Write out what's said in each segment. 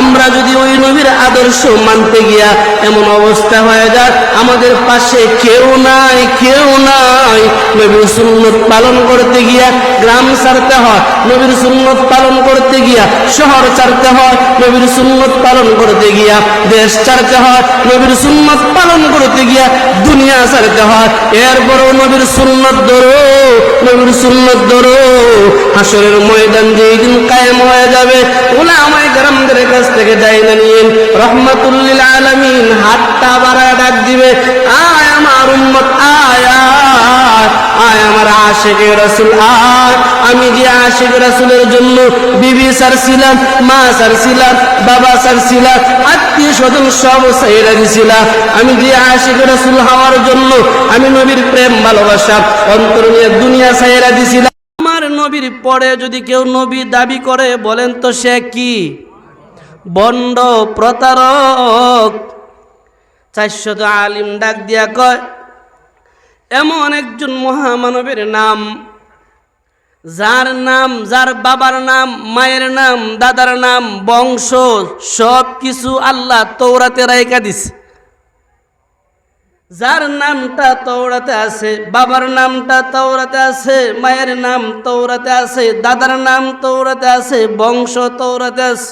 আমরা যদি ওই নবীর আদর্শ মানতে গিয়া এমন অবস্থা হয়ে যায় আমাদের পাশে কেউ নাই কেউ নাই। নবীর সুন্নত পালন করতে গিয়া গ্রাম ছাড়তে হয়, নবীর সুন্নত পালন করতে গিয়া শহর ছাড়তে হয়, নবীর সুন্নত পালন করতে গিয়া দেশ ছাড়তে হয়, নবীর সুন্নত পালন করতে গিয়া দুনিয়া ছাড়তে হয়। এরপরও নবীর সুন্নত ধরো, নবীর সুন্নত ধরো। হাসরের ময়দান যেই দিন কায়েম হয়ে যাবে। ওলা আমায় গ্রামদের কাছ থেকে না নিয়ে রহমাতুল্লিল আলমিন হাতটা বাড়ায় ডাক দিবে, আয় আমার উম্মত, আয় আয় আমার আশেকে রসুল, আয়। আমি যে আশেক রসুলের জন্য বিবি সার ছিলাম, মা সার ছিলাম, বাবা সার ছিলাম, আত্মীয় স্বজন সব সাইরা দিছিলাম আমি যে আশেক রসুল হওয়ার জন্য আমি নবীর প্রেম, ভালোবাসা, অন্তর নিয়ে দুনিয়া সাইরা দিছিলাম নবীর পরে যদি কেউ নবী দাবি করে, বলেন তো সে কি? বন্ড প্রতারক। চারশত আলিম ডাক দিয়া কয়, এমন একজন মহামানবের নাম, যার নাম, যার বাবার নাম, মায়ের নাম, দাদার নাম, বংশ সব কিছু আল্লাহ তৌরাতে রাইকা দিছে। যার নামটা তৌরাতে আছে, বাবার নামটা তৌরাতে আছে, মায়ের নাম তৌরাতে আছে, দাদার নাম তৌরাতে আছে, বংশ তৌরাতে আছে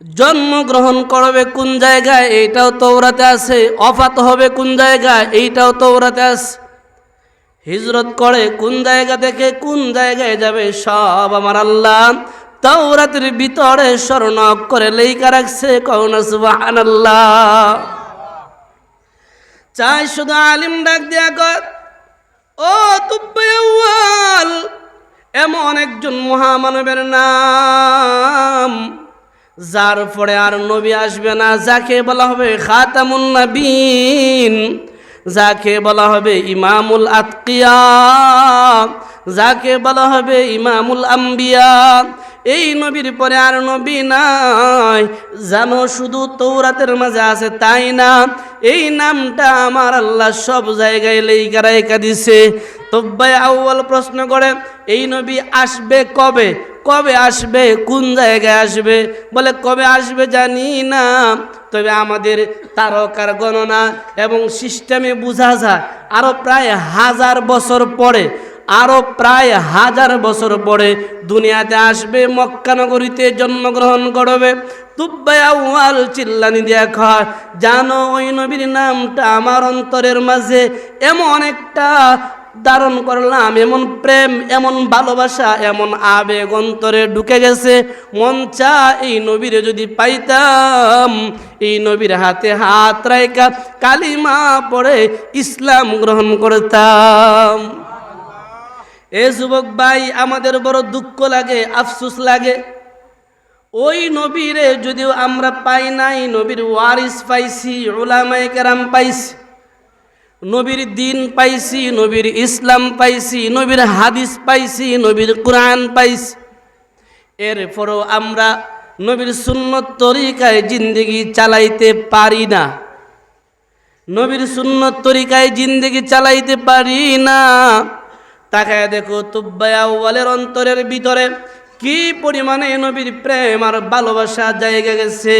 জন্মগ্রহণ করবে কোন জায়গায়, এইটাও তৌরাতে আছে, অফাত হবে কোন জায়গায়, এইটাও তৌরাতে আছে। হিজরত করে কোন জায়গা থেকে কোন জায়গায় যাবে, সব আমার আল্লাহ তাওরাতের ভিতরে স্মরণ করে লেখা রাখছে কৌন আল্লাহ চাই শুধু আলিম ডাক দেয়া কর। ও তুব্বাল এমন একজন মহামানবের নাম, যার পরে আর নবী আসবে না, যাকে বলা হবে খাতামুন যাকে বলা হবে ইমামুল আতকিয়া, যাকে বলা হবে ইমামুল আম্বিয়া এই নবীর পরে আর নবী নাই। জানো শুধু তৌরাতের মাঝে আছে, তাই না? এই নামটা আমার আল্লাহ সব জায়গায় লেইকা রেখা দিছে। তব্বাই আউ্বাল প্রশ্ন করে, এই নবী আসবে কবে? কবে আসবে? কোন জায়গায় আসবে? বলে, কবে আসবে জানি না। তবে আমাদের তারকার গণনা এবং সিস্টেমে বোঝা যায় আরও প্রায় হাজার বছর পরে আরও প্রায় হাজার বছর পরে দুনিয়াতে আসবে মক্কানগরীতে জন্মগ্রহণ করবে। তুব্বাই আউয়াল চিল্লানি দিয়া খায় জানো, ওই নবীর নামটা আমার অন্তরের মাঝে এমন একটা ধারণ করলাম, এমন প্রেম, এমন ভালোবাসা, এমন আবেগ অন্তরে ঢুকে গেছে। মন চা এই নবীরে যদি পাইতাম, এই নবীর হাতে হাত রাইকা কালিমা পড়ে ইসলাম গ্রহণ করতাম। এ যুবক ভাই, আমাদের বড় দুঃখ লাগে, আফসুস লাগে। ওই নবীরে যদিও আমরা পাই নাই, নবীর ওয়ারিস পাইছি ওলামায় কেরাম পাইছি, নবীর দিন পাইছি, নবীর ইসলাম পাইছি, নবীর হাদিস পাইছি, নবীর কোরআন পাইছি। এরপরও আমরা নবীর সুন্নত তরিকায় জিন্দগি চালাইতে পারি না। নবীর সুন্নত তরিকায় জিন্দগি চালাইতে পারি না। তাকায় দেখো তুব্বায়াওয়ালের অন্তরের ভিতরে কি পরিমাণে নবীর প্রেম আর ভালোবাসা জায়গা গেছে।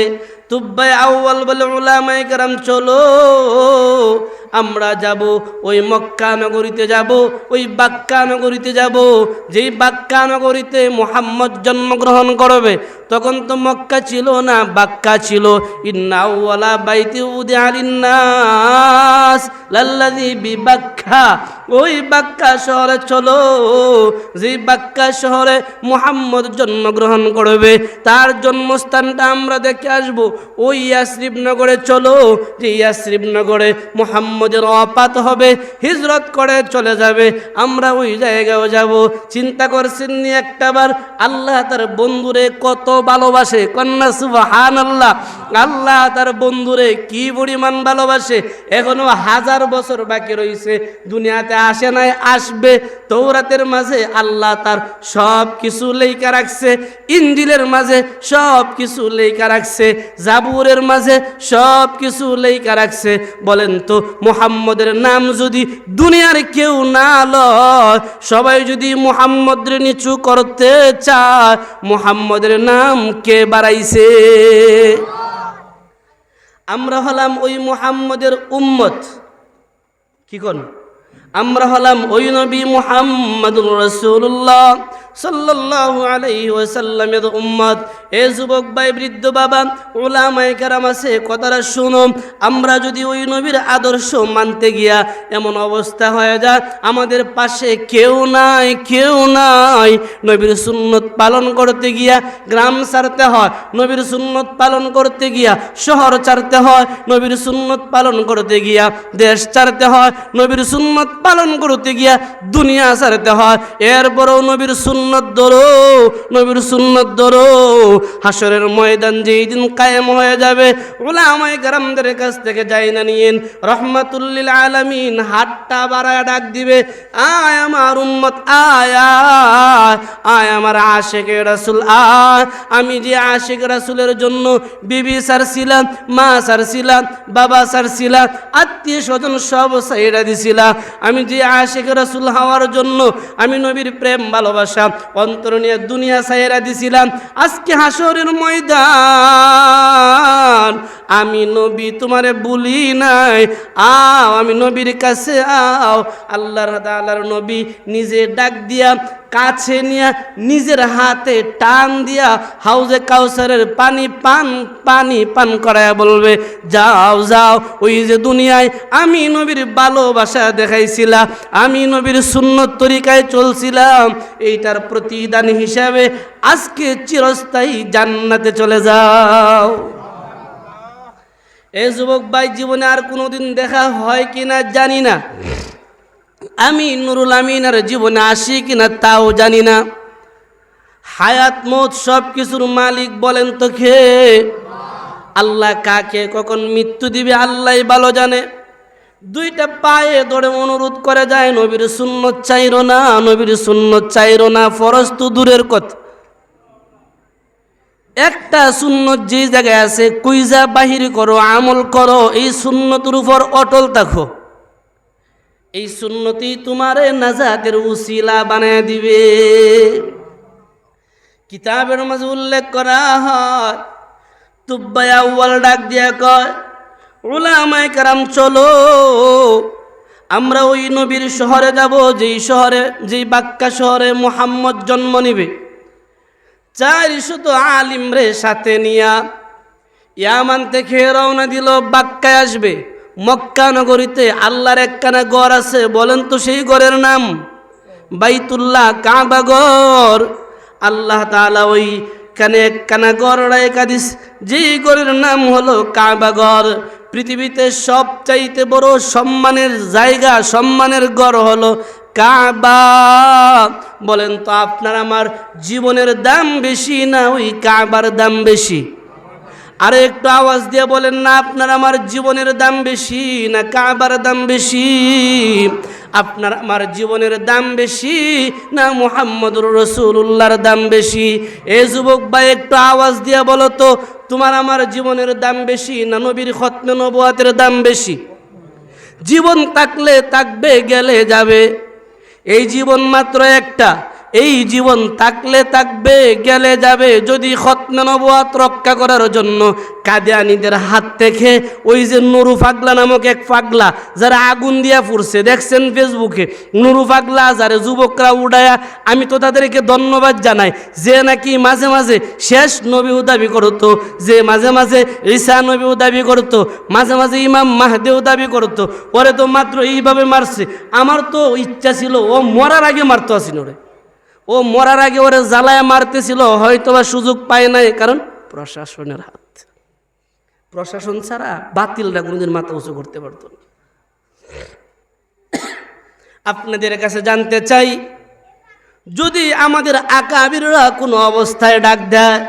তুব্বাই আউ্বাল বলে ওলামাই কারাম, চলো আমরা যাব, ওই মক্কা নগরীতে যাব, ওই বাক্কা নগরীতে যাব। যেই বাক্কা নগরীতে মোহাম্মদ জন্মগ্রহণ করবে, তখন তো মক্কা ছিল না, বাক্কা ছিল। ইন্নাওয়ালা বাইতে উদে আলিন্নাস লাল্লাদি বিবাক্কা। ওই বাক্কা শহরে চলো যে বাক্কা শহরে মোহাম্মদ জন্মগ্রহণ করবে, তার জন্মস্থানটা আমরা দেখে আসব। ওই ইয়াসরিফ নগরে চলো, যে ইয়াসরিফ নগরে মোহাম্মদের অপাত হবে, হিজরত করে চলে যাবে, আমরা ওই জায়গাও যাব। চিন্তা করছেন নি একটাবার? আল্লাহ তার বন্ধুরে কত ভালোবাসে, কন্যা সুবহান আল্লাহ আল্লাহ তার বন্ধুরে কি পরিমাণ ভালোবাসে, এখনও হাজার বছর বাকি রয়েছে দুনিয়াতে আসে নাই, আসবে। তৌরাতের মাঝে আল্লাহ তার সব কিছু লেখা রাখছে ইঞ্জিলের মাঝে সব কিছু লেখা রাখছে, জাবুরের মাঝে সব কিছু লেখা রাখছে। বলেন তো মুহাম্মদের নাম যদি দুনিয়ার কেউ না লয়, সবাই যদি মুহাম্মদের নিচু করতে চায়, মুহাম্মদের নাম কে বাড়াইছে? আমরা হলাম ওই মুহাম্মদের উম্মত। কি কোন? আমরা হলাম ওই নবী মুহাম্মদুর রসুল্লাহ সাল্লাল্লাহু আলাইহি ওয়াসাল্লামের উম্মত। এ যুবক ভাই, বৃদ্ধ বাবা ওলামায়ে কেরাম আছে, কথাটা শুনো। আমরা যদি ওই নবীর আদর্শ মানতে গিয়া এমন অবস্থা হয়ে যায়, আমাদের পাশে কেউ নাই কেউ নাই। নবীর সুন্নত পালন করতে গিয়া গ্রাম ছাড়তে হয়, নবীর সুন্নত পালন করতে গিয়া শহর ছাড়তে হয়, নবীর সুন্নত পালন করতে গিয়া দেশ ছাড়তে হয়, নবীর সুন্নত পালন করতে গিয়া দুনিয়া ছাড়তে হয়। এরপরও নবীর সুন্নত ধরো নবীর সুন্নত ধরো হাসরের ময়দান যেই দিন কায়েম হয়ে যাবে ওলা আমায় গ্রামদের কাছ থেকে যাই না নিয়েন রহমাতুল্লিল আলামিন হাতটা বাড়ায় ডাক দিবে আয় আমার উম্মত আয় আয়, আমার আশেখ রাসুল আয় আমি যে আশেখ রাসুলের জন্য বিবি সার সারছিলাম মা সার সারছিলাম বাবা সারছিলাম আত্মীয় স্বজন সব সাইডা দিছিলাম আমি যে আশেখ রাসুল হওয়ার জন্য আমি নবীর প্রেম ভালোবাসা অন্তর নিয়ে দুনিয়া সাইরা দিছিলাম। আজকে হাসরের ময়দান আমি নবী তোমারে বলি নাই। আও, আমি নবীর কাছে আও। আল্লাহর আল্লাহর নবী নিজে ডাক দিয়া, কাছে নিয়া, নিজের হাতে টান দিয়া হাউজে কাউসারের পানি পান পানি পান করায় বলবে, যাও যাও, ওই যে দুনিয়ায় আমি নবীর ভালোবাসা দেখাইছিলাম, আমি নবীর সুন্নত তরিকায় চলছিলাম, এইটার প্রতিদান হিসাবে আজকে চিরস্থায়ী জান্নাতে চলে যাও। এ যুবক ভাই, জীবনে আর কোনোদিন দেখা হয় কিনা জানি না। আমি নুরুল আমিনার জীবনে আসি কিনা তাও জানি না। হায়াত, মত সব কিছুর মালিক বলেন তো খে আল্লাহ কাকে, কখন মৃত্যু দিবে আল্লাহ ভালো জানে। দুইটা পায়ে ধরে অনুরোধ করে যায়, নবীর শূন্য চাইরো না, নবীর শূন্য চাইরো না, ফরজ তো দূরের কথা। একটা সুন্নত যে জায়গায় আছে, কুইজা বাহির করো, আমল করো, এই সুন্নতের উপর অটল থাকো। এই সুন্নতি তোমারে নাজাতের উসিলা বানায় দিবে। কিতাবের মাঝে উল্লেখ করা হয় তুব্বাই ডাক দিয়া কয় ওলামায় কারাম, চলো, আমরা ওই নবীর শহরে যাব, যেই শহরে, যেই বাক্কা শহরে মোহাম্মদ জন্ম নিবে। চারিশত আলিম রে সাথে নিয়া। ইয়ামান থেকে রওনা দিল, বাক্কায় আসবে। মক্কা নগরীতে আল্লাহর একখানা গড় আছে, বলেন তো সেই গড়ের নাম। বাইতুল্লাহ কাবা গড় আল্লাহ তাআলা ওই কানে একখানা গড় একাদিস যেই গড়ের নাম হলো কাবা গড় পৃথিবীতে সবচাইতে বড় সম্মানের জায়গা, সম্মানের গড় হলো কাবা। বলেন, তো আপনার আমার জীবনের দাম বেশি না ওই কাবার দাম বেশি? আরে একটু আওয়াজ দিয়ে বলেন, না, আপনার আমার জীবনের দাম বেশি না কাবার দাম বেশি? আপনার আমার জীবনের দাম বেশি না মুহাম্মদুর রসুল্লাহর দাম বেশি? এ যুবক ভাই, একটু আওয়াজ দিয়ে বলো তো, তোমার আমার জীবনের দাম বেশি না নবীর খতমে নবুয়াতের দাম বেশি? জীবন থাকলে থাকবে, গেলে যাবে। এই জীবন মাত্র একটা। এই জীবন থাকলে থাকবে, গেলে যাবে। যদি খতমে নবুয়াত রক্ষা করার জন্য কাদিয়ানিদের হাত থেকে, ওই যে নুরু ফাগলা নামক এক পাগলা যারা আগুন দিয়া ফুরছে, দেখছেন ফেসবুকে, নুরু পাগলা যারা যুবকরা উড়ায়া, আমি তো তাদেরকে ধন্যবাদ জানাই, যে নাকি মাঝে মাঝে শেষ নবীও দাবি করতো, যে মাঝে মাঝে ঈসা নবীও দাবি করতো, মাঝে মাঝে ইমাম মাহদেও দাবি করতো ওরে তো মাত্র এইভাবে মারছে। আমার তো ইচ্ছা ছিল, ও মরার আগে মারতো আসিন ওরে ও মরার আগে ওরে জ্বালায় মারতেছিল হয়তো বা সুযোগ পায় নাই, কারণ প্রশাসনের হাত। প্রশাসন ছাড়া বাতিলরা কোনোদিন মাথা উঁচু করতে পারত না। আপনাদের কাছে জানতে চাই, যদি আমাদের আকাবিররা কোনো অবস্থায় ডাক দেয়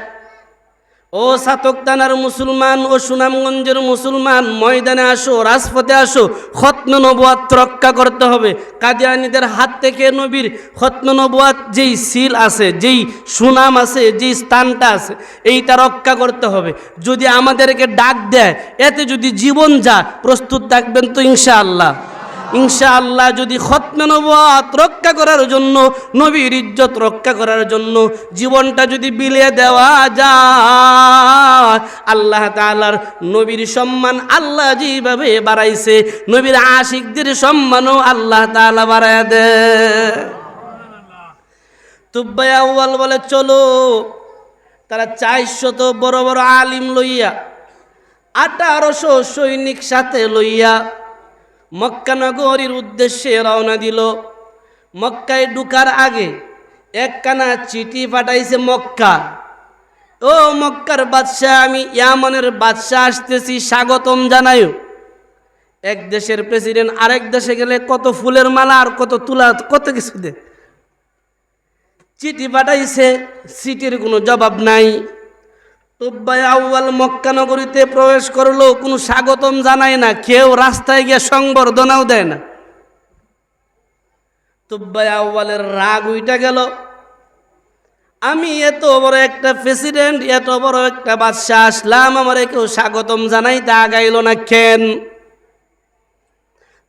ও সাতক সাতকদানার মুসলমান, ও সুনামগঞ্জের মুসলমান, ময়দানে আসো, রাজপথে আসো, খতম নবুয়াত রক্ষা করতে হবে। কাদিয়ানিদের হাত থেকে নবীর খতম নবুয়াত যেই সিল আছে, যেই সুনাম আছে, যেই স্থানটা আছে, এইটা রক্ষা করতে হবে। যদি আমাদেরকে ডাক দেয়, এতে যদি জীবন যা প্রস্তুত থাকবেন তো ইনশাআল্লাহ। ইনশাআল্লাহ যদি খতমে নবুয়াত রক্ষা করার জন্য, নবীর ইজ্জত রক্ষা করার জন্য জীবনটা যদি বিলিয়ে দেওয়া যায়, আল্লাহ তাআলার নবীর সম্মান আল্লাহ যেভাবে বাড়াইছে, নবীর আশিকদের সম্মানও আল্লাহ তাআলা বাড়ায় দেয় তুব্বাই আউ্বাল বলে, চলো, তারা চারশত বড় বড় আলিম লইয়া, আঠারোশো সৈনিক সাথে লইয়া মক্কা নগরীর উদ্দেশ্যে রওনা দিল। মক্কায় ঢুকার আগে একখানা চিঠি পাঠাইছে মক্কা। ও মক্কার বাদশাহ, আমি ইয়ামনের বাদশাহ আসতেছি, স্বাগতম জানাইও এক দেশের প্রেসিডেন্ট আরেক দেশে গেলে কত ফুলের মালা আর কত তুলা, কত কিছু দে। চিঠি পাঠাইছে, চিঠির কোনো জবাব নাই। তুব্বাই আউ্বাল মক্কা নগরীতে প্রবেশ করল, কোনো স্বাগতম জানায় না, কেউ রাস্তায় গিয়ে সংবর্ধনাও দেয় না। তুব্বাই আউ্বালের রাগ উইটা গেল। আমি এত বড় একটা প্রেসিডেন্ট, এত বড় একটা বাদশাহ আসলাম, আমার কেউ স্বাগতম জানাইতে আগাইল না কেন?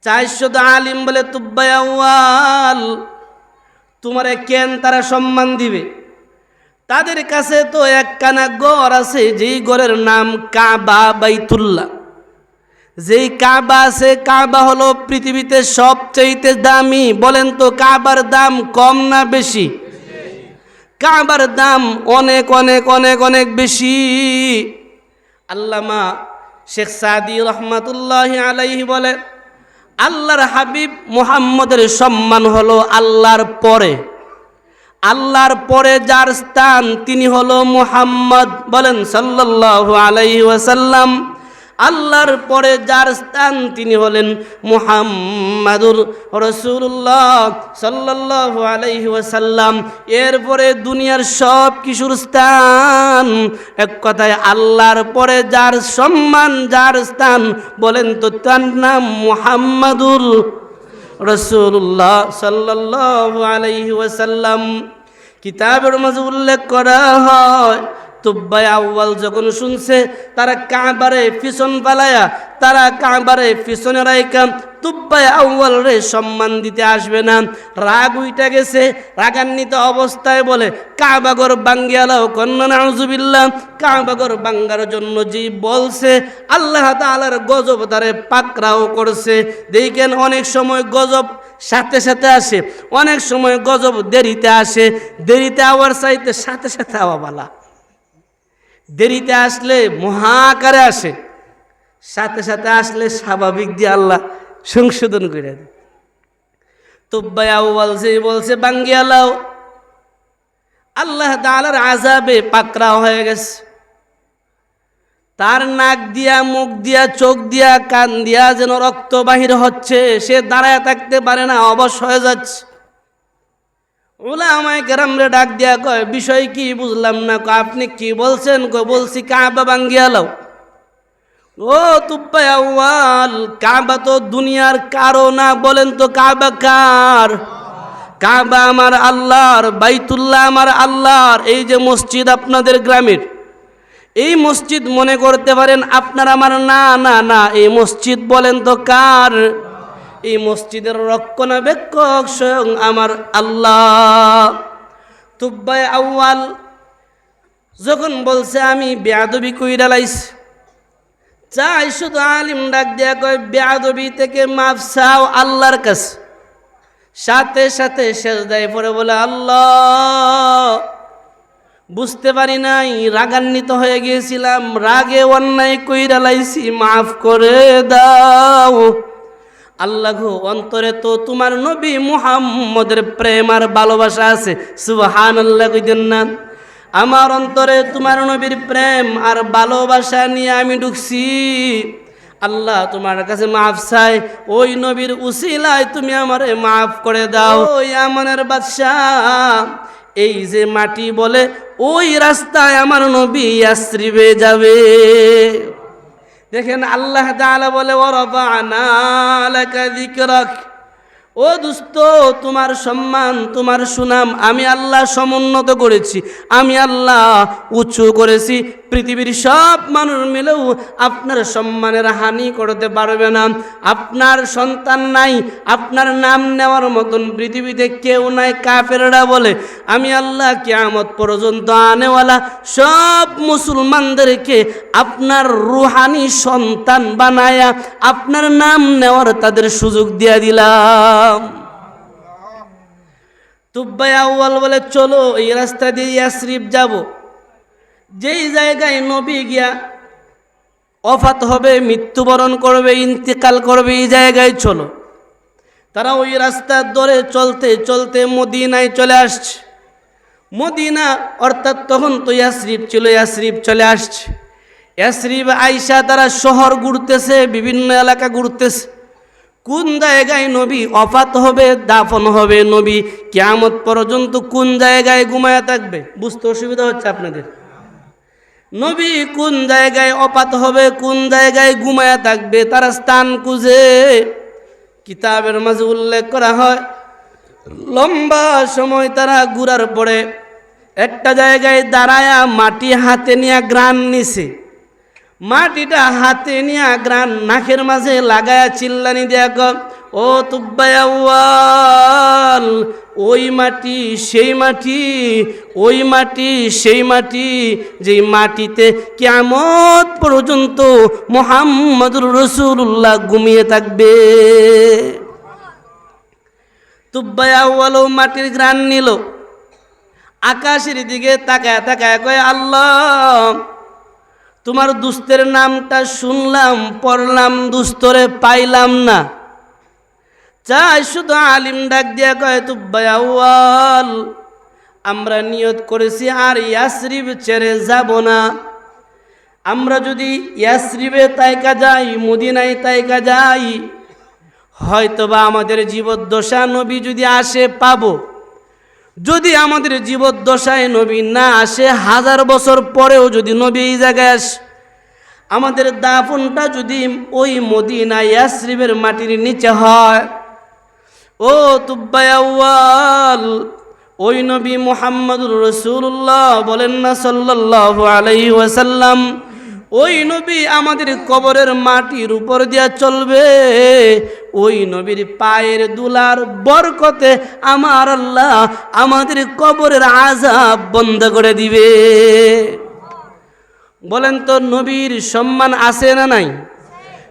চারশো আলিম বলে তুব্বাই আউ্বাল তোমারে কেন তারা সম্মান দিবে? তাদের কাছে তো একখানা গড় আছে, যেই গড়ের নাম কাবা বাইতুল্লাহ। যেই কাবা আছে, কাবা হলো পৃথিবীতে সবচাইতে দামি। বলেন তো, কাবার দাম কম না বেশি? কাবার দাম অনেক অনেক অনেক অনেক বেশি। আল্লামা শেখ সাদি রহমাতুল্লাহ আলাইহি বলে আল্লাহর হাবিব মুহাম্মদের সম্মান হলো আল্লাহর পরে। আল্লাহর পরে যার স্থান তিনি হলো মুহাম্মদ বলেন সাল্লাল্লাহু আলাইহি ওয়াসাল্লাম। আল্লাহর পরে যার স্থান তিনি হলেন মুহাম্মাদুর রসুল্লাহ সাল্লাল্লাহু আলাইহি ওয়াসাল্লাম। এরপরে দুনিয়ার সব কিছুর স্থান। এক কথায় আল্লাহর পরে যার সম্মান, যার স্থান বলেন তো তার নাম মুহাম্মাদুর রসুল্লাহ সাল্লাহ আলাইহি ওয়াসাল্লাম কিতাবের মাঝে উল্লেখ করা হয় তুব্বাই আউ্বাল যখন শুনছে, তারা কাঁবারে পিছন পালায়া, তারা কাঁবারে পিছনে রাইকাম তুব্বাই আউ্বাল রে সম্মান দিতে আসবে না। রাগ উইটা গেছে, রাগান্বিত অবস্থায় বলে কাবাগর বাঙ্গিয়ালাও কন্যা নাউজুবিল্লাহ। কাবাগর বাঙ্গার জন্য যে বলছে, আল্লাহ তাআলার গজব তারে পাকরাও করছে। দেখেন অনেক সময় গজব সাথে সাথে আসে, অনেক সময় গজব দেরিতে আসে, দেরিতে আওয়ার চাইতে সাথে সাথে আওয়া বালা। দেরিতে আসলে মহাকারে আসে। সাথে সাথে আসলে স্বাভাবিক দিয়ে আল্লাহ সংশোধন করে দেয়। আউ্বাল যে বলছে বাঙ্গিয়ালাও আল্লাহ তাআলার আজাবে পাকড়াও হয়ে গেছে। তার নাক দিয়া, মুখ দিয়া, চোখ দিয়া, কান দিয়া যেন রক্ত বাহির হচ্ছে, সে দাঁড়ায় থাকতে পারে না, অবশ হয়ে যাচ্ছে। ওলা আমায় কেরামরে ডাক দিয়া কয়, বিষয় কি বুঝলাম না আপনি কি বলছেন? কয়, বলছি কাবা বাঙ্গিয়ালাও ও আউয়াল, কাবা তো দুনিয়ার কারও না, বলেন তো কাবা কার? কাবা আমার আল্লাহর, বাইতুল্লাহ আমার আল্লাহর, এই যে মসজিদ আপনাদের গ্রামের। এই মসজিদ মনে করতে পারেন আপনার আমার না না না, এই মসজিদ বলেন তো কার? এই মসজিদের রক্ষণাবেক্ষক স্বয়ং আমার আল্লাহ। তুব্বাই আউয়াল যখন বলছে, আমি বেয়াদবি কইরা লাইছি। চাই শুধু আলিম ডাক দিয়া কয়, বেয়াদবি থেকে মাফ চাও আল্লাহর কাছে। সাথে সাথে শেষ দেয় পরে বলে, আল্লাহ, বুঝতে পারি নাই, রাগান্বিত হয়ে গিয়েছিলাম, রাগে অন্যায় কইরা লাইছি, মাফ করে দাও। আল্লাহ অন্তরে তো তোমার নবী মুহাম্মদের প্রেম আর ভালোবাসা আছে। সুবহান আল্লাহ কইতেন না? আমার অন্তরে তোমার নবীর প্রেম আর ভালোবাসা নিয়ে আমি ঢুকছি। আল্লাহ তোমার কাছে মাফ চাই ওই নবীর উসিলায় তুমি আমারে মাফ করে দাও। ওই আমনের বাদশাহ, এই যে মাটি বলে, ওই রাস্তায় আমার নবী আশ্রিবে যাবে। দেখেন আল্লাহ তাআলা বলে ওরফা'না লাকা যিকরাক ও দুস্ত, তোমার সম্মান, তোমার সুনাম আমি আল্লাহ সমুন্নত করেছি। আমি আল্লাহ উঁচু করেছি। পৃথিবীর সব মানুষ মিলেও আপনার সম্মানের হানি করতে পারবে না। আপনার সন্তান নাই, আপনার নাম নেওয়ার মতন পৃথিবীতে কেউ নাই, কাফেররা বলে, আমি আল্লাহ কেয়ামত পর্যন্ত আনেওয়ালা। সব মুসলমানদেরকে আপনার রুহানি সন্তান বানায়া, আপনার নাম নেওয়ার তাদের সুযোগ দিয়া দিলাম। তুব্বাই আউ্বাল বলে, চলো, এই রাস্তা দিয়ে ইয়াসরিফ যাব। যেই জায়গায় নবী গিয়া অফাত হবে, মৃত্যুবরণ করবে, ইন্তেকাল করবে, এই জায়গায় চলো। তারা ওই রাস্তার ধরে চলতে চলতে মদিনায় চলে আসছে। মদিনা, অর্থাৎ তখন তো ইয়াসরিফ ছিল ইয়াসরিফ চলে আসছে। ইয়াসরিফ আইসা তারা শহর ঘুরতেছে, বিভিন্ন এলাকা ঘুরতেছে। কোন জায়গায় নবী অফাত হবে, দাফন হবে নবী, কেয়ামত পর্যন্ত কোন জায়গায় ঘুমায়া থাকবে? বুঝতে অসুবিধা হচ্ছে আপনাদের। নবী কোন জায়গায় অপাত হবে, কোন জায়গায় ঘুমায়া থাকবে, তারা স্থান খুঁজে কিতাবের মাঝে উল্লেখ করা হয়। লম্বা সময় তারা ঘুরার পরে একটা জায়গায় দাঁড়ায়া মাটি হাতে নিয়ে গ্রান নিছে। মাটিটা হাতে নিয়ে গ্রান নাকের মাঝে লাগায়া চিল্লানি কর ও তুব্বায়াল ওই মাটি, সেই মাটি, ওই মাটি, সেই মাটি, যেই মাটিতে কেমত পর্যন্ত মোহাম্মদুর রসুল্লাহ ঘুমিয়ে থাকবে। তুব্বায়াওয়ালও মাটির গ্রান নিল। আকাশের দিকে তাকায় তাকায় কয়, আল্লাহ তোমার দুস্তের নামটা শুনলাম, পড়লাম, দুস্তরে পাইলাম না। চাই শুধু আলিম ডাক দিয়া কয় তু তুব্বায়াওয়াল আমরা নিয়ত করেছি আর ইয়াসরিব ছেড়ে যাব না। আমরা যদি ইয়াসরিবে তাইকা যাই, মদিনায় তাইকা যাই, হয়তোবা আমাদের জীবদ্দশা নবী যদি আসে পাবো। যদি আমাদের জীবদ্দশায় নবী না আসে, হাজার বছর পরেও যদি নবী এই জায়গায় আসে, আমাদের দাফনটা যদি ওই মদিনা ইয়াসরিবের মাটির নিচে হয়, ও তুব্বায়াওয়াল ওই নবী মুহাম্মদুর রসুল্লাহ বলেন না সাল্লাল্লাহু আলাইহি ওয়াসাল্লাম ওই নবী আমাদের কবরের মাটির উপর দিয়া চলবে। ওই নবীর পায়ের দুলার বরকতে আমার আল্লাহ আমাদের কবরের আজাব বন্ধ করে দিবে। বলেন তো, নবীর সম্মান আছে না নাই?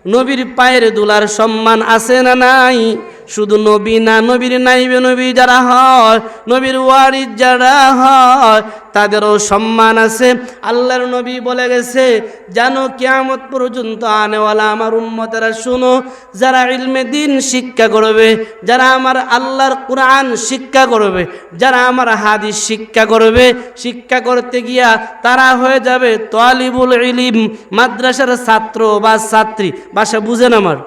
নবীর পায়ের দুলার সম্মান আছে না নাই? শুধু নবী না, নবীর নাইবে নবী যারা হয়, নবীর ওয়ারিদ যারা হয়, তাদেরও সম্মান আছে। আল্লাহর নবী বলে গেছে, জানো, কেয়ামত পর্যন্ত আনেওয়ালা আমার উম্মতেরা শুনো, যারা ইলমে দিন শিক্ষা করবে, যারা আমার আল্লাহর কোরআন শিক্ষা করবে, যারা আমার হাদিস শিক্ষা করবে, শিক্ষা করতে গিয়া তারা হয়ে যাবে তোয়ালিবুল ইলিম, মাদ্রাসার ছাত্র বা ছাত্রী। বাসা বুঝেন আমার?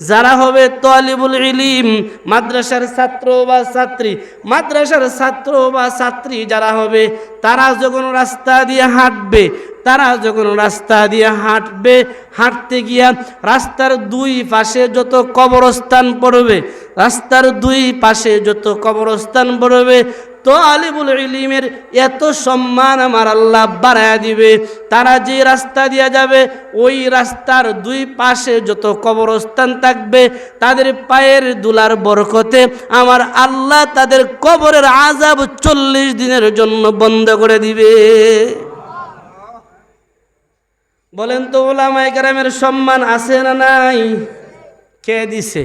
যারা হবে তলিবুল ইলিম, মাদ্রাসার ছাত্র বা ছাত্রী, মাদ্রাসার ছাত্র বা ছাত্রী যারা হবে, তারা যখন রাস্তা দিয়ে হাঁটবে তারা যখন রাস্তা দিয়ে হাঁটবে, হাঁটতে গিয়া রাস্তার দুই পাশে যত কবরস্থান পড়বে, রাস্তার দুই পাশে যত কবরস্থান পড়বে, তো আলিবুল ইলিমের এত সম্মান আমার আল্লাহ বাড়ায় দিবে। তারা যে রাস্তা দিয়ে যাবে, ওই রাস্তার দুই পাশে যত কবরস্থান থাকবে, তাদের পায়ের দুলার বরকতে আমার আল্লাহ তাদের কবরের আজাব চল্লিশ দিনের জন্য বন্ধ করে দিবে। বলেন তো ওলামায় গ্রামের সম্মান আছে না নাই? কে দিছে?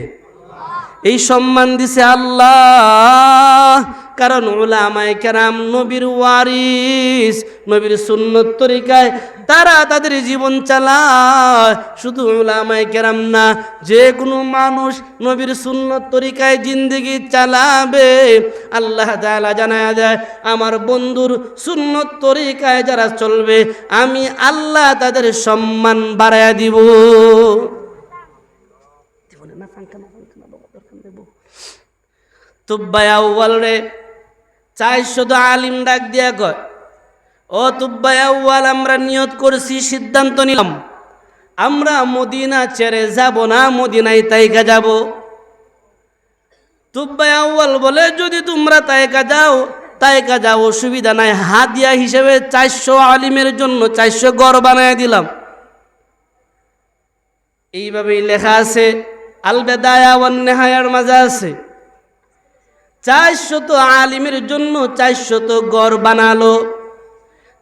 এই সম্মান দিছে আল্লাহ। কারণ ওলামায় কেরাম নবীর ওয়ারিস নবীর সুন্নত তরিকায় তারা তাদের জীবন চালায় শুধু ওলামায় কেরাম না যে কোনো মানুষ নবীর সুন্নত তরিকায় জিন্দগি চালাবে আল্লাহ তাআলা জানায় দেয় আমার বন্ধুর সুন্নত তরিকায় যারা চলবে আমি আল্লাহ তাদের সম্মান বাড়ায় দিব তুব্বাই আউ্বাল রে চারশত আলিম ডাক দিয়া কয়। ও তুব্বাই আউ্বাল আমরা নিয়ত করছি, সিদ্ধান্ত নিলাম। আমরা মদিনা ছেড়ে যাব না, মদিনায় তাইকা যাব। তুব্বাই আউ্বাল বলে, যদি তোমরা তাইকা যাও তাইকা যাও, অসুবিধা নাই। হাদিয়া হিসেবে চারশো আলিমের জন্য চারশো গড় বানায় দিলাম। এইভাবেই লেখা আছে, আলবেদায়া নেহায়ার মাঝে আছে। চারশত আলিমের জন্য চারশত গড় বানালো।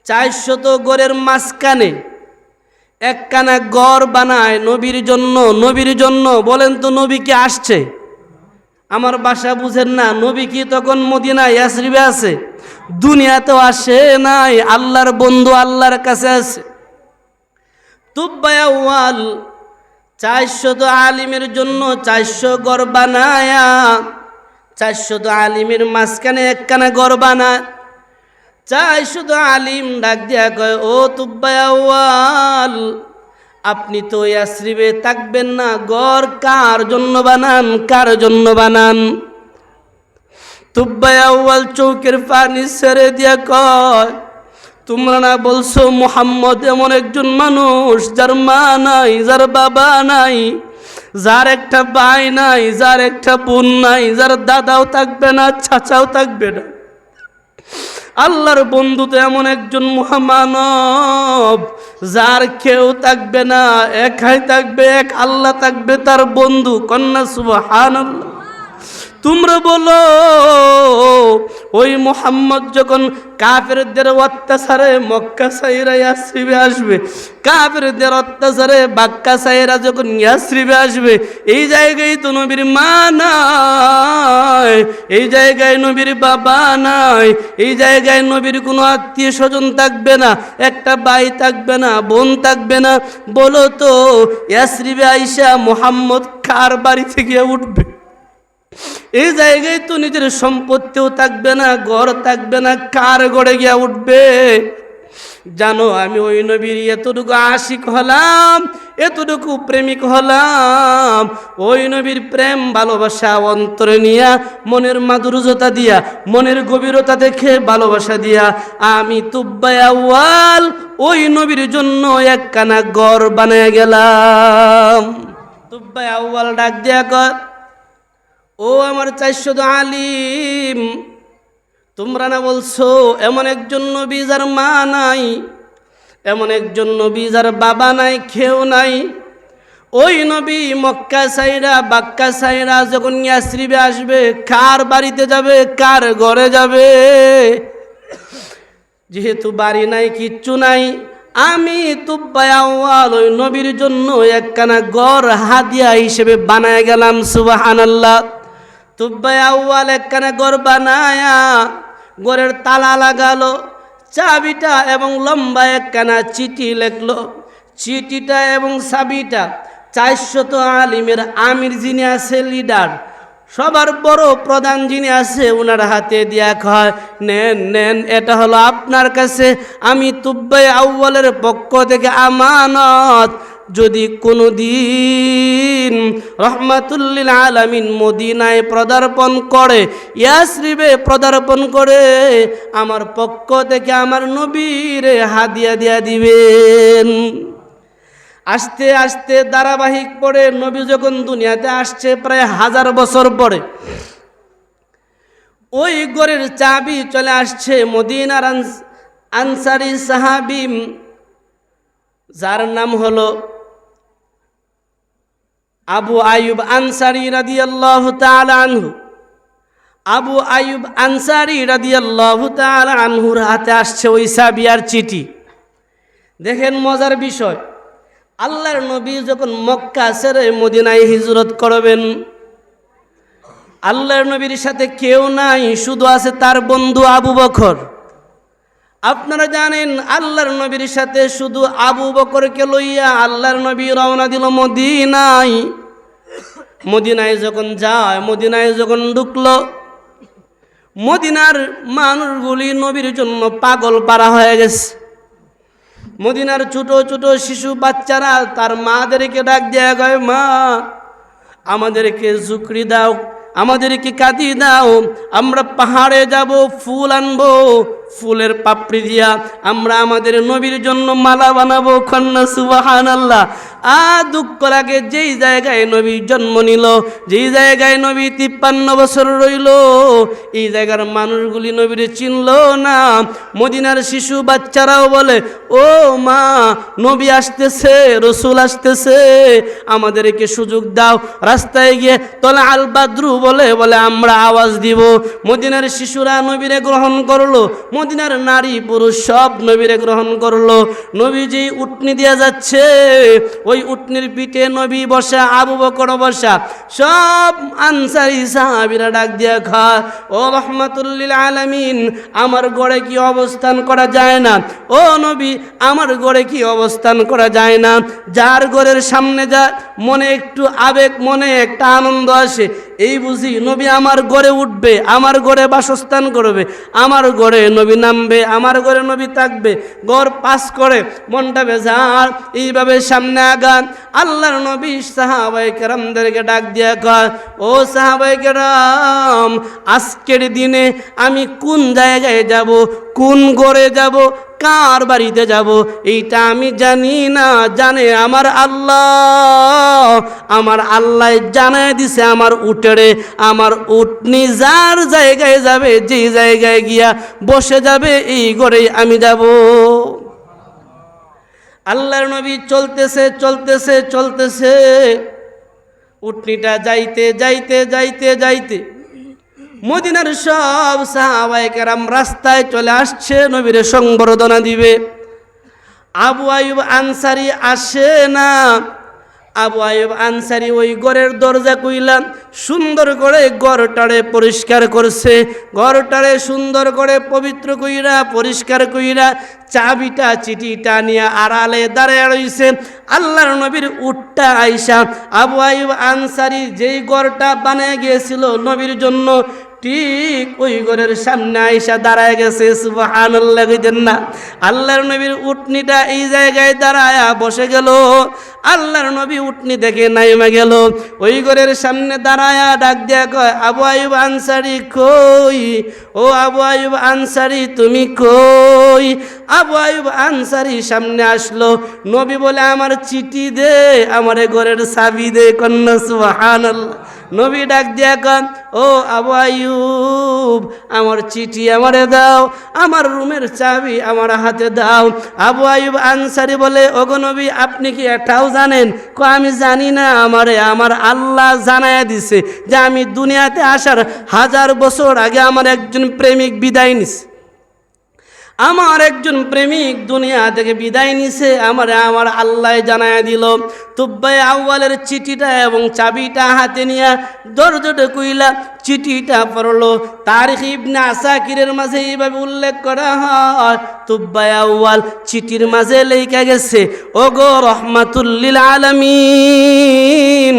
চারশত গড়ের মাঝখানে একখানা গড় বানায় নবীর জন্য নবীর জন্য। বলেন তো নবী কি আসছে? আমার বাসা বুঝেন না, নবী কি তখন মদিনা ইয়াসরিবে আছে? দুনিয়াতেও আসে নাই, আল্লাহর বন্ধু আল্লাহর কাছে আছে। তুব্বায়াওয়াল চারশত আলিমের জন্য চারশো গড় বানায়া চারশত আলিমের মাঝখানে একখানা গড় বানায় চারশত আলিম ডাক দিয়া কয়, ও তুব্বায়াওয়াল আপনি তো ইয়াসরিবে থাকবেন না। গড় কার জন্য বানান, কার জন্য বানান? তুব্বায়াওয়াল চৌকের পানি ছেড়ে দিয়া কয়, তোমরা না বলছো মোহাম্মদ এমন একজন মানুষ যার মা নাই, যার বাবা নাই? যার একটা ভাই নাই, যার একটা বোন নাই, যার দাদাও থাকবে না, চাচাও থাকবে না। আল্লাহর বন্ধু তো এমন একজন মহামানব, যার কেউ থাকবে না একাই থাকবে, এক আল্লাহ থাকবে, তার বন্ধু, কন্যা সুবহান তোমরা বলো, ওই মোহাম্মদ যখন কাফেরদের অত্যাচারে মক্কা সাইরা ইয়াসরিবে আসবে, কাফেরদের অত্যাচারে বাক্কা সাইরা যখন ইয়াসরিবে আসবে, এই জায়গায় তো নবীর মা নাই, এই জায়গায় নবীর বাবা নাই, এই জায়গায় নবীর কোনো আত্মীয় স্বজন থাকবে না, একটা ভাই থাকবে না, বোন থাকবে না, বলো তো, ইয়াসরিবে আইসা মোহাম্মদ কার বাড়ি থেকে উঠবে? এই জায়গায় তো নিজের সম্পত্তিও থাকবে না, ঘর থাকবে না, কার গড়ে গিয়া উঠবে? জানো, আমি ওই নবীর এতটুকু আশিক হলাম, এতটুকু প্রেমিক হলাম। ওই নবীর প্রেম, ভালোবাসা অন্তরে নিয়া, মনের মাধুর্যতা দিয়া, মনের গভীরতা দেখে ভালোবাসা দিয়া, আমি তুব্বায়াওয়াল ওই নবীর জন্য একখানা গড় বানায় গেলাম। তুব্বায়াওয়াল ডাক দিয়া কর। ও আমার চারশো আলিম, তোমরা না বলছো এমন একজন নবী যার মা নাই, এমন একজন নবী যার বাবা নাই খেও নাই। ওই নবী মক্কা সাইরা বাক্কা সাইরা যখন ইয়াসরিবে আসবে, কার বাড়িতে যাবে, কার ঘরে যাবে? যেহেতু বাড়ি নাই, কিচ্ছু নাই, আমি তুব্বায়াওয়াল ওই নবীর জন্য একখানা গড় হাদিয়া হিসেবে বানায় গেলাম, সুবাহানাল্লাহ। তুব্বাই আউ্বাল একখানে গড় বানায়া গড়ের তালা লাগালো, চাবিটা এবং লম্বা একখানা চিঠি লেখলো। চিঠিটা এবং চাবিটা চারশত আলিমের আমির যিনি আছে, লিডার। সবার বড় প্রধান যিনি আছে ওনার হাতে দিয়া কয় নেন নেন, এটা হলো আপনার কাছে। আমি তুব্বাই আউ্বালের পক্ষ থেকে আমানত যদি কোনো দিন রহমাতুল্লিল আলামিন মদিনায় পদার্পণ করে, ইয়াসরিবে পদার্পণ করে, আমার পক্ষ থেকে আমার নবীরে হাদিয়া দিয়া দিবেন। আস্তে আস্তে ধারাবাহিক পরে নবী যখন দুনিয়াতে আসছে, প্রায় হাজার বছর পরে, ওই গড়ের চাবি চলে আসছে মদিনার আনস- আনসারি সাহাবিম যার নাম হল আবু আয়ুব আনসারি রাদিয়াল্লাহু তাআলা আনহু। আবু আয়ুব আনসারি রাদিয়াল্লাহু তাআলা আনহুর হাতে আসছে ওই সাবিয়ার চিঠি। দেখেন মজার বিষয়, আল্লাহর নবী যখন মক্কা ছেড়ে মদিনায় হিজরত করবেন, আল্লাহর নবীর সাথে কেউ নাই, শুধু আছে তার বন্ধু আবু বকর। আপনারা জানেন আল্লাহর নবীর সাথে শুধু আবু বকরকে লইয়া আল্লাহর নবী রওনা দিল মদিনায়। মদিনায় যখন যায়, মদিনায় যখন ঢুকল, মদিনার মানুষগুলি নবীর জন্য পাগল পারা হয়ে গেছে। মদিনার ছোট ছোট শিশু বাচ্চারা তার মাদেরকে ডাক দেয়া গয় মা, আমাদেরকে জুকরি দাও, আমাদেরকে কাঁদিয়ে দাও, আমরা পাহাড়ে যাব, ফুল আনব ফুলের পাপড়ি দিয়া আমরা আমাদের নবীর জন্য মালা বানাবো, কন্যা সুবাহান আল্লাহ আ দুঃখ লাগে যেই জায়গায় নবী জন্ম নিল, যেই জায়গায় নবী তিপ্পান্ন বছর রইল, এই জায়গার মানুষগুলি নবীরে চিনল না। মদিনার শিশু বাচ্চারাও বলে, ও মা, নবী আসতেছে, রসুল আসতেছে, আমাদেরকে সুযোগ দাও। রাস্তায় গিয়ে তলে আল বাদ্রু বলে বলে, আমরা আওয়াজ দিব। মদিনার শিশুরা নবীরে গ্রহণ করল। মদিনার নারী পুরুষ সব নবীরে গ্রহণ করল। নবী যেই উটনি দিয়া যাচ্ছে। ওই উটনির পিঠে নবী বসা, আবু বকর বসা, সব আনসারি সাহাবিরা ডাক দিয়া খা ও রহমাতুল্লিল আলামিন, আমার গড়ে কি অবস্থান করা যায় না? ও নবী, আমার গড়ে কি অবস্থান করা যায় না? যার ঘরের সামনে যা মনে একটু আবেগ, মনে একটা আনন্দ আসে। এই বুঝি নবী আমার গড়ে উঠবে, আমার গড়ে বাসস্থান করবে, আমার গড়ে নবী নামবে, আমার গড়ে নবী থাকবে গড় পাস করে মনটা বেজার, এইভাবে সামনে আগান, আল্লাহর নবী সাহাবাই কেরামদেরকে ডাক দিয়া কয়, ও সাহাবাই কেরাম, আজকের দিনে আমি কোন জায়গায় যাব, কোন গড়ে যাব কার বাড়িতে যাব? এইটা আমি জানি না, জানে আমার আল্লাহ। আমার আল্লাহ জানায় দিছে আমার উটেরে। আমার উটনি যার জায়গায় যাবে যেই জায়গায় গিয়া বসে যাবে, এই ঘরেই আমি যাব। আল্লাহর নবী চলতেছে চলতেছে চলতেছে। উটনিটা যাইতে যাইতে যাইতে যাইতে মদিনার সব সাহাবাইকেরাম রাস্তায় চলে আসছে, নবীরে সংবর্ধনা দিবে। আবু আয়ুব আনসারি আসে না। আবু আয়ুব আনসারি ওই ঘরের দরজা কইলাম সুন্দর করে ঘরটারে পরিষ্কার করছে। ঘরটারে সুন্দর করে পবিত্র কইরা, পরিষ্কার কইরা চাবিটা, চিঠিটা নিয়ে আড়ালে দাঁড়ায় রইছে। আল্লাহর নবীর উটটা আইসা আবু আয়ুব আনসারি যেই ঘরটা বানিয়ে গিয়েছিল নবীর জন্য ঠিক ওই ঘরের সামনে আইসা দাঁড়ায় গেছে কইতেন না? আল্লাহর নবীর উটনিটা এই জায়গায় দাঁড়ায়া বসে গেল। আল্লাহর নবী উটনি দেখে নাইমা গেল। ওই ঘরের সামনে দাঁড়ায়া ডাক দেয়া কয়, আবু আয়ুব আনসারি কই? ও আবু আয়ুব আনসারি, তুমি কই? আবু আয়ুব আনসারি সামনে আসলো। নবী বলে, আমার চিঠি দে, আমার ঘরের চাবি দে, কন্যা নবী ডাক দিয়া কন, ও আবু আয়ুব আমার চিঠি আমারে দাও, আমার রুমের চাবি আমার হাতে দাও। আবু আয়ুব আনসারি বলে, ওগো নবী, আপনি কি এটাও জানেন? ক আমি জানি না, আমারে, আমার আল্লাহ জানায়া দিছে যে আমি দুনিয়াতে আসার হাজার বছর আগে আমার একজন প্রেমিক বিদায় নিছে। আমার একজন প্রেমিক দুনিয়া থেকে বিদায় নিছে, আমার আমার আল্লাহ জানায় দিল তুব্বাই আউ্বালের চিঠিটা এবং চাবিটা হাতে নিয়ে দরজটা কুইলা চিঠিটা পড়ল। তারিখ ইবনে আসাকিরের মাঝে এইভাবে উল্লেখ করা হয় তুব্বাই আউ্বাল চিঠির মাঝে লেখা গেছে ও গো রহমাতুল্লিল আলমিন,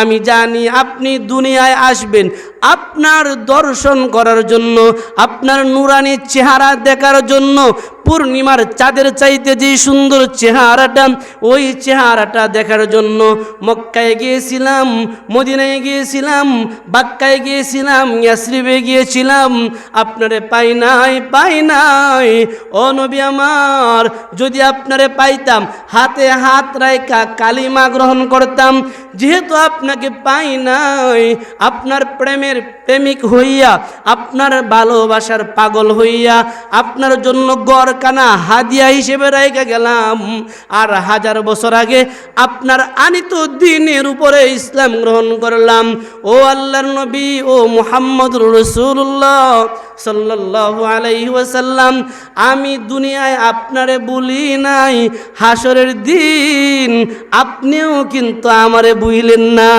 আমি জানি আপনি দুনিয়ায় আসবেন। আপনার দর্শন করার জন্য, আপনার নুরানি চেহারা দেখার জন্য దున్ను পূর্ণিমার চাঁদের চাইতে যে সুন্দর চেহারাটা, ওই চেহারাটা দেখার জন্য মক্কায় গিয়েছিলাম, মদিনায় গিয়েছিলাম, বাক্কায় গিয়েছিলাম, ইয়াসরিবে গিয়েছিলাম। আপনারে পাই নাই পাই নাই। ও নবী আমার, যদি আপনারে পাইতাম, হাতে হাত রাইকা কালিমা গ্রহণ করতাম, যেহেতু আপনাকে পাই নাই, আপনার প্রেমের প্রেমিক হইয়া, আপনার ভালোবাসার পাগল হইয়া, আপনার জন্য গড় কানা হাদিয়া হিসেবে রেখে গেলাম। আর হাজার বছর আগে আপনার আনিত দিনের উপরে ইসলাম গ্রহণ করলাম। ও আল্লাহর নবী, ও মুহাম্মদ রসুল্লাহ সাল্লাল্লাহু আলাইহি ওয়াসাল্লাম, আমি দুনিয়ায় আপনারে বলি নাই হাসরের দিন আপনিও কিন্তু আমারে বুঝলেন না।